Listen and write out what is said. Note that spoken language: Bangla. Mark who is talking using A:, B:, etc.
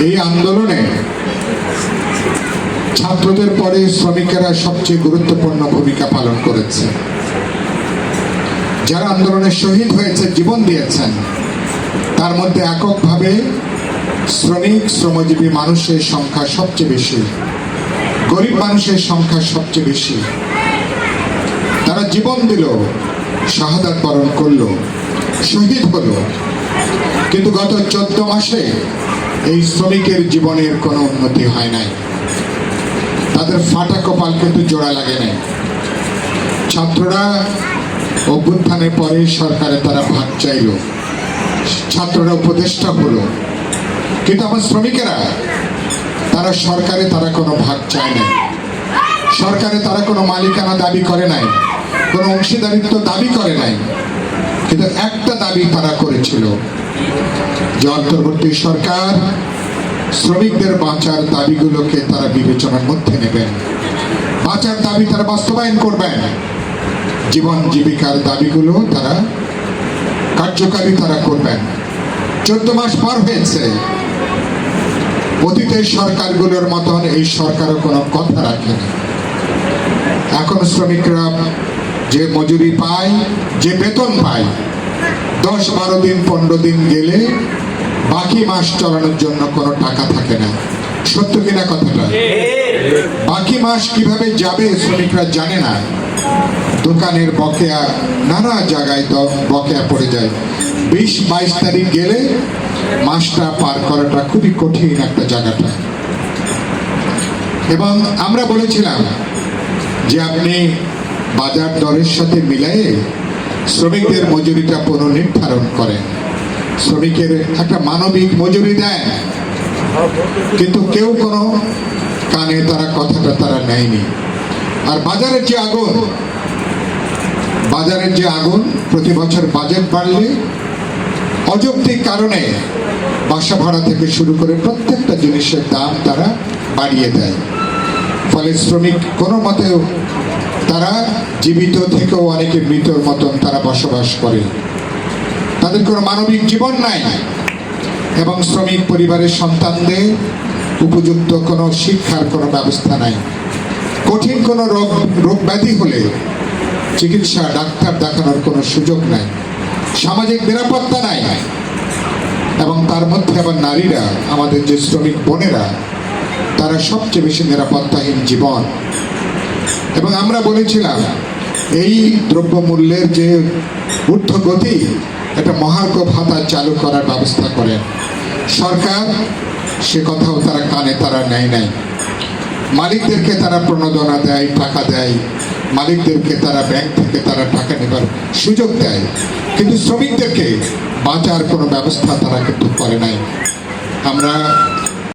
A: এই আন্দোলনে ছাত্রদের পরে শ্রমিকেরা সবচেয়ে গুরুত্বপূর্ণ ভূমিকা পালন করেছে। যারা আন্দোলনে শহীদ হয়েছে, জীবন দিয়েছেন, তার মধ্যে এককভাবে শ্রমিক, শ্রমজীবী মানুষের সংখ্যা সবচেয়ে বেশি, গরিব মানুষের সংখ্যা সবচেয়ে বেশি। তারা জীবন দিল, শাহাদাত বরণ করল, শহীদ হলো। কিন্তু গত চোদ্দ মাসে এই শ্রমিকের জীবনের কোনো উন্নতি হয় নাই। তাদের ফাটা কপাল কিন্তু জোড়া লাগে নাই। ছাত্ররা অভ্যুত্থানের পরে সরকারে তারা ভাগ চাইল। ছাত্ররা উপদেষ্টা হলো। কিন্তু আমার শ্রমিকেরা, তারা সরকারে তারা কোনো ভাগ চায় নাই। সরকারে তারা কোনো মালিকানা দাবি করে নাই। কোনো অংশীদারিত্ব দাবি করে নাই। কিন্তু একটা দাবি তারা করেছিল যে সরকার, শ্রমিকদের বাঁচার দাবিগুলোকে তারা বিবেচনার মধ্যে নেবেন। বাঁচার দাবি তারা বাস্তবায়ন করবেন। জীবন জীবিকার দাবিগুলো তারা কার্যকারী তারা করবেন। চোদ্দ মাস পার হয়েছে। অতীতের সরকারগুলোর মতন এই সরকারও কোনো কথা রাখেনি। এখন শ্রমিকরা যে মজুরি পায়, যে বেতন পায় দশ বারো দিন, পনেরো দিন গেলে বাকি মাস চালানোর জন্য কোনো টাকা থাকে না। সত্য কিনা কথাটা? বাকি মাস কীভাবে যাবে শ্রমিকরা জানে না। দোকানের বকেয়া নানা জায়গায় দ- বকেয়া পড়ে যায়। বিশ, বাইশ তারিখ গেলে মাসটা পার করাটা খুবই কঠিন একটা জায়গাটা। এবং আমরা বলেছিলাম যে আপনি বাজার দরের সাথে মিলাই শ্রমিকদের মজুরিটা পুনর্নির্ধারণ করেন। শ্রমিকের একটা মানবিক মজুরি দেন। কিন্তু কেউ কোনো কানে তারা কথাটা তারা নেয়নি। আর বাজারের যে আগুন, বাজারের যে আগুন, প্রতি বছর বাজেট বাড়লে অযৌক্তিক কারণে বাসা ভাড়া থেকে শুরু করে প্রত্যেকটা জিনিসের দাম তারা বাড়িয়ে দেয়। ফলে শ্রমিক কোনো মতেও তারা জীবিত থেকেও অনেকে মৃতর মতন তারা বসবাস করে। তাদের কোনো মানবিক জীবন নাই এবং শ্রমিক পরিবারের সন্তানদের উপযুক্ত কোনো শিক্ষার কোনো ব্যবস্থা নাই। কঠিন কোনো রোগ রোগ ব্যাধি হলে চিকিৎসা, ডাক্তার দেখানোর কোনো সুযোগ নাই। সামাজিক নিরাপত্তা নাই। এবং তার মধ্যে আবার নারীরা, আমাদের যে শ্রমিক বোনেরা, তারা সবচেয়ে বেশি নিরাপত্তাহীন জীবন। এবং আমরা বলেছিলাম, এই দ্রব্যমূল্যের যে ঊর্ধ্বগতি, একটা মহার্ঘ ভাতা চালু করার ব্যবস্থা করেন সরকার সে কথাও তারা কানে, তারা নেয় নাই। মালিকদেরকে তারা প্রণোদনা দেয়, টাকা দেয়। মালিকদেরকে তারা ব্যাংক থেকে তারা টাকা নেবার সুযোগ দেয়। কিন্তু শ্রমিকদেরকে বাঁচার কোনো ব্যবস্থা তারা কিন্তু করে নাই। আমরা